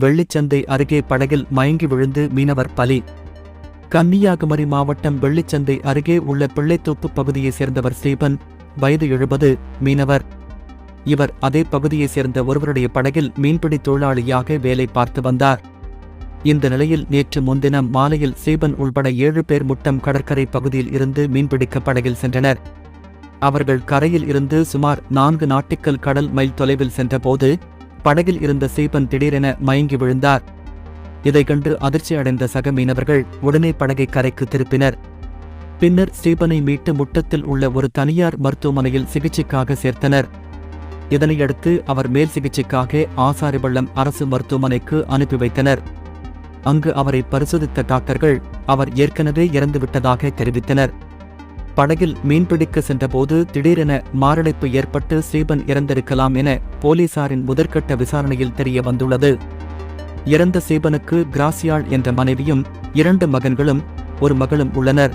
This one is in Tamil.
வெள்ளிச்சந்தை அருகே படகில் மயங்கி விழுந்து மீனவர் பலி. கன்னியாகுமரி மாவட்டம் வெள்ளிச்சந்தை அருகே உள்ள பிள்ளைத்தோப்பு பகுதியைச் சேர்ந்தவர் ஸ்ரீபன் வயது எழுபது மீனவர். இவர் அதே பகுதியைச் சேர்ந்த ஒருவருடைய படகில் மீன்பிடி தொழிலாளியாக வேலை பார்த்து வந்தார். இந்த நிலையில் நேற்று முன்தினம் மாலையில் ஸ்ரீபன் உள்பட ஏழு பேர் முட்டம் கடற்கரை பகுதியில் இருந்து மீன்பிடிக்க படகில் சென்றனர். அவர்கள் கரையில் இருந்து சுமார் நான்கு நாட்டிக்கல் கடல் மைல் தொலைவில் சென்றபோது படகில் இருந்த சீபன் திடீரென மயங்கி விழுந்தார். இதைக் கண்டு அதிர்ச்சி அடைந்த சக மீனவர்கள் உடனே படகை கரைக்கு திருப்பினர். பின்னர் ஸ்டீபனை மீட்டு முட்டத்தில் உள்ள ஒரு தனியார் மருத்துவமனையில் சிகிச்சைக்காக சேர்த்தனர். இதனையடுத்து அவர் மேல் சிகிச்சைக்காக ஆசாரிபள்ளம் அரசு மருத்துவமனைக்கு அனுப்பி வைத்தனர். அங்கு அவரை பரிசோதித்த டாக்டர்கள் அவர் ஏற்கனவே இறந்துவிட்டதாக தெரிவித்தனர். படகில் மீன்பிடிக்க சென்றபோது திடீரென மாரடைப்பு ஏற்பட்டு ஸ்ரீபன் இறந்திருக்கலாம் என போலீசாரின் முதற்கட்ட விசாரணையில் தெரிய வந்துள்ளது இறந்த சீபனுக்கு கிராசியாள் என்ற மனைவியும் இரண்டு மகன்களும் ஒரு மகளும் உள்ளனர்.